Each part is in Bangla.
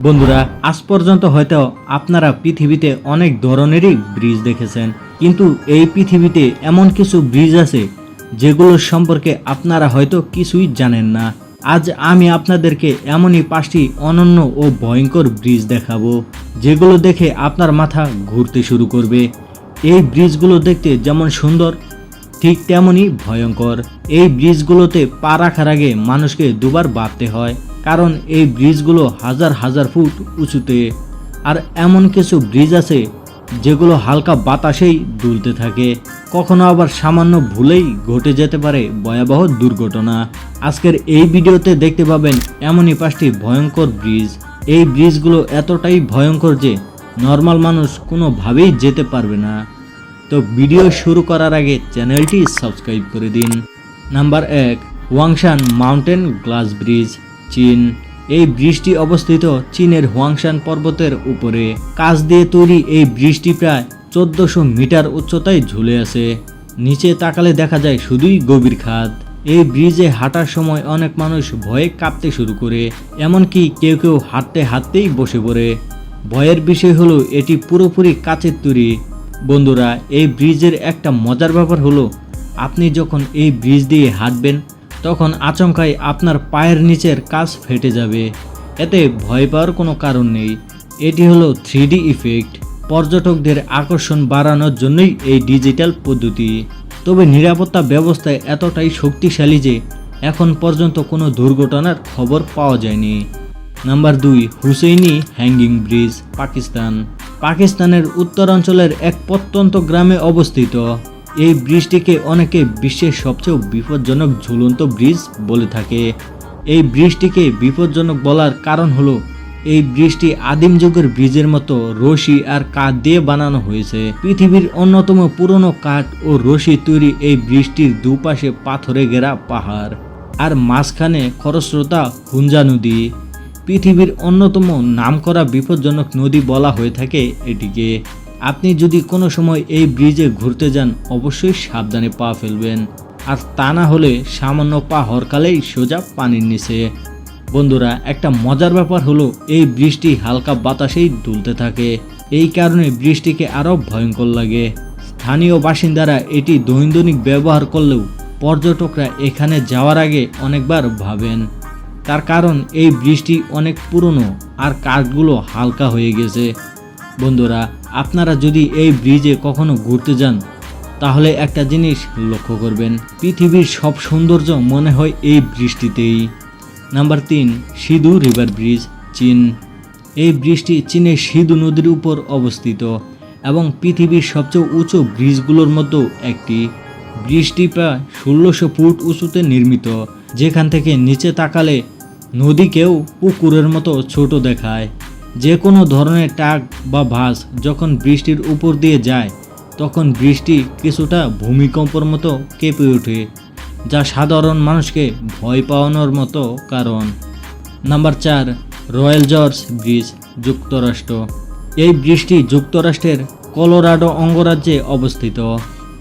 বন্ধুরা, আজ পর্যন্ত হয়তো আপনারা পৃথিবীতে অনেক ধরনেরই ব্রিজ দেখেছেন, কিন্তু এই পৃথিবীতে এমন কিছু ব্রিজ আছে যেগুলোর সম্পর্কে আপনারা হয়তো কিছুই জানেন না। আজ আমি আপনাদেরকে এমনই পাঁচটি অনন্য ও ভয়ঙ্কর ব্রিজ দেখাবো, যেগুলো দেখে আপনার মাথা ঘুরতে শুরু করবে। এই ব্রিজগুলো দেখতে যেমন সুন্দর, ঠিক তেমনই ভয়ঙ্কর। এই ব্রিজগুলোতে পা রাখার আগে মানুষকে দুবার ভাবতে হয়। কারণ এই ব্রিজগুলো হাজার হাজার ফুট উঁচুতে, আর এমন কিছু ব্রিজ আছে যেগুলো হালকা বাতাসেই দুলতে থাকে। কখনো আবার সামান্য ভুলেই ঘটে যেতে পারে ভয়াবহ দুর্ঘটনা। আজকের এই ভিডিওতে দেখতে পাবেন এমনই পাঁচটি ভয়ঙ্কর ব্রিজ। এই ব্রিজগুলো এতটাই ভয়ঙ্কর যে নর্মাল মানুষ কোনোভাবেই যেতে পারবে না। তো ভিডিও শুরু করার আগে চ্যানেলটি সাবস্ক্রাইব করে দিন। নাম্বার এক, ওয়াংশান মাউন্টেন গ্লাস ব্রিজ। চীন। এই ব্রিজটি অবস্থিত চীনের হুয়াংশান পর্বতের উপরে। কাঁচ দিয়ে তৈরি এই ব্রিজটি প্রায় চোদ্দশো মিটার উচ্চতায় ঝুলে আছে। নিচে তাকালে দেখা যায় শুধুই গভীর খাদ। এই ব্রিজে হাঁটার সময় অনেক মানুষ ভয়ে কাঁপতে শুরু করে, এমনকি কেউ কেউ হাঁটতে হাঁটতেই বসে পড়ে। ভয়ের বিষয় হলো, এটি পুরোপুরি কাচের তৈরি। বন্ধুরা, এই ব্রিজের একটা মজার ব্যাপার হলো, আপনি যখন এই ব্রিজ দিয়ে হাঁটবেন তখন আচমকাই আপনার পায়ের নিচের কাজ ফেটে যাবে। এতে ভয় পাওয়ার কোনো কারণ নেই। এটি হলো থ্রি ইফেক্ট। পর্যটকদের আকর্ষণ বাড়ানোর জন্যই এই ডিজিটাল পদ্ধতি। তবে নিরাপত্তা ব্যবস্থায় এতটাই শক্তিশালী যে এখন পর্যন্ত কোনো দুর্ঘটনার খবর পাওয়া যায়নি। নাম্বার দুই, হুসেইনি হ্যাঙ্গিং ব্রিজ, পাকিস্তান। পাকিস্তানের উত্তরাঞ্চলের এক প্রত্যন্ত গ্রামে অবস্থিত। এই ব্রিজটিকে অনেকে বিশ্বের সবচেয়ে বিপজ্জনক ঝুলন্ত ব্রিজ বলে থাকে। এই ব্রিজটিকে বিপজ্জনক বলার কারণ হলো, এই ব্রিজটি আদিম যুগের ব্রিজের মতো রশি আর কাঠ দিয়ে বানানো হয়েছে। পৃথিবীর অন্যতম পুরনো কাঠ ও রশি তৈরি এই ব্রিজটির দুপাশে পাথরে ঘেরা পাহাড় আর মাঝখানে খরস্রোতা হুঞ্জা নদী। পৃথিবীর অন্যতম নামকরা বিপজ্জনক নদী বলা হয়ে থাকে এটিকে। আপনি যদি কোনো সময় এই ব্রিজে ঘুরতে যান, অবশ্যই সাবধানে পা ফেলবেন। আর তা না হলে সামান্য পা হরকালেই সোজা পানির নিচে। বন্ধুরা, একটা মজার ব্যাপার হলো, এই বৃষ্টি হালকা বাতাসেই দুলতে থাকে। এই কারণে বৃষ্টিকে আরও ভয়ঙ্কর লাগে। স্থানীয় বাসিন্দারা এটি দৈনন্দিন ব্যবহার করলেও পর্যটকরা এখানে যাওয়ার আগে অনেকবার ভাবেন। তার কারণ, এই বৃষ্টি অনেক পুরনো আর কাঠগুলো হালকা হয়ে গেছে। বন্ধুরা, আপনারা যদি এই ব্রিজে কখনো ঘুরতে যান, তাহলে একটা জিনিস লক্ষ্য করবেন। পৃথিবীর সব সৌন্দর্য মনে হয় এই বৃষ্টিতেই নাম্বার তিন, সিধু রিভার ব্রিজ, চীন। এই ব্রিজটি চীনের সিধু নদীর উপর অবস্থিত এবং পৃথিবীর সবচেয়ে উঁচু ব্রিজগুলোর মতো একটি। ব্রিজটি প্রায় ষোলোশো ফুট উঁচুতে নির্মিত, যেখান থেকে নিচে তাকালে নদীকেও পুকুরের মতো ছোট দেখায়। যে কোনো ধরনের টাক বা ভাস যখন বৃষ্টির উপর দিয়ে যায়, তখন বৃষ্টি কিছুটা ভূমিকম্পর মতো কেঁপে ওঠে, যা সাধারণ মানুষকে ভয় পাওয়ানোর মতো কারণ। নাম্বার চার রয়্যাল জর্জ ব্রিজ, যুক্তরাষ্ট্র। এই ব্রিজটি যুক্তরাষ্ট্রের কলোরাডো অঙ্গরাজ্যে অবস্থিত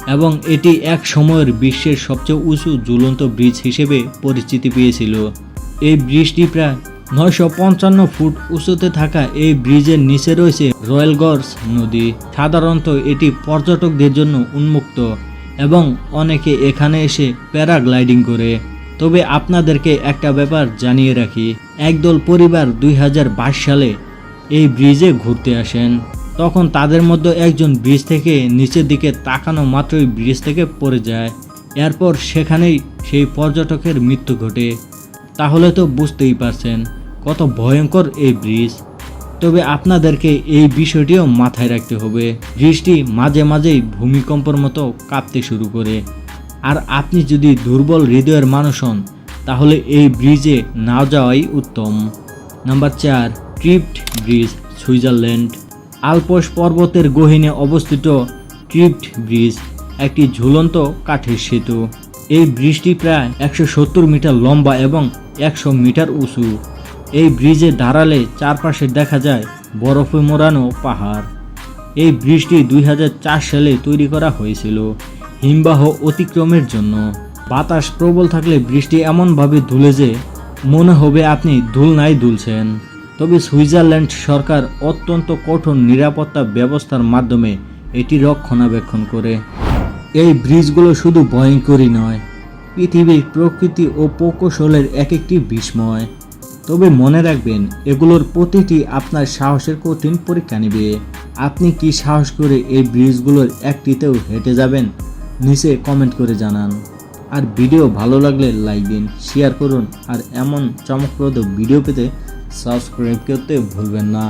এবং এটি এক সময়ের বিশ্বের সবচেয়ে উঁচু ঝুলন্ত ব্রিজ হিসেবে পরিচিতি পেয়েছিল। এই ব্রিজটি প্রায় নয়শো পঞ্চান্ন ফুট উঁচুতে থাকা এই ব্রিজের নিচে রয়েছে রয়্যাল গর্স নদী। সাধারণত এটি পর্যটকদের জন্য উন্মুক্ত এবং অনেকে এখানে এসে প্যারাগ্লাইডিং করে। তবে আপনাদেরকে একটা ব্যাপার জানিয়ে রাখি, একদল পরিবার দুই হাজার বাইশ সালে এই ব্রিজে ঘুরতে আসেন। তখন তাদের মধ্যে একজন ব্রিজ থেকে নিচের দিকে তাকানো মাত্রই ব্রিজ থেকে পড়ে যায়। এরপর সেখানেই সেই পর্যটকের মৃত্যু ঘটে। তাহলে তো বুঝতেই পারছেন কত ভয়ঙ্কর এই ব্রিজ। তবে আপনাদেরকে এই বিষয়টিও মাথায় রাখতে হবে, ব্রিজটি মাঝে মাঝেই ভূমিকম্পর মতো কাঁপতে শুরু করে। আর আপনি যদি দুর্বল হৃদয়ের মানুষ হন, তাহলে এই ব্রিজে না যাওয়াই উত্তম। নাম্বার চার ট্রিপ্ট ব্রিজ, সুইজারল্যান্ড। আলপস পর্বতের গহীনে অবস্থিত ট্রিপ্ট ব্রিজ, একটি ঝুলন্ত কাঠের সেতু। এই ব্রিজটি প্রায় একশো সত্তর মিটার লম্বা এবং একশো মিটার উঁচু। এই ব্রিজে দাঁড়ালে চারপাশে দেখা যায় বরফে মোড়ানো পাহাড়। এই ব্রিজটি দুই সালে তৈরি করা হয়েছিল, হিমবাহ অতিক্রমের জন্য। বাতাস প্রবল থাকলে বৃষ্টি এমনভাবে ধুলে যে মনে হবে আপনি ধুলনায় দুলছেন তবে সুইজারল্যান্ড সরকার অত্যন্ত কঠোর নিরাপত্তা ব্যবস্থার মাধ্যমে এটি রক্ষণাবেক্ষণ করে। এই ব্রিজগুলো শুধু ভয়ঙ্করই নয়, পৃথিবীর প্রকৃতি ও প্রকৌশলের এক একটি বিস্ময়। তবে মনে রাখবেন, এগুলোর প্রতিটি আপনার সাহসের কঠিন পরীক্ষা নেবে। আপনি কি সাহস করে এই ব্রিজগুলোর একটিতেও হেঁটে যাবেন? নিচে কমেন্ট করে জানান। আর ভিডিও ভালো লাগলে লাইক দিন, শেয়ার করুন, আর এমন চমকপ্রদ ভিডিও পেতে সাবস্ক্রাইব করতে ভুলবেন না।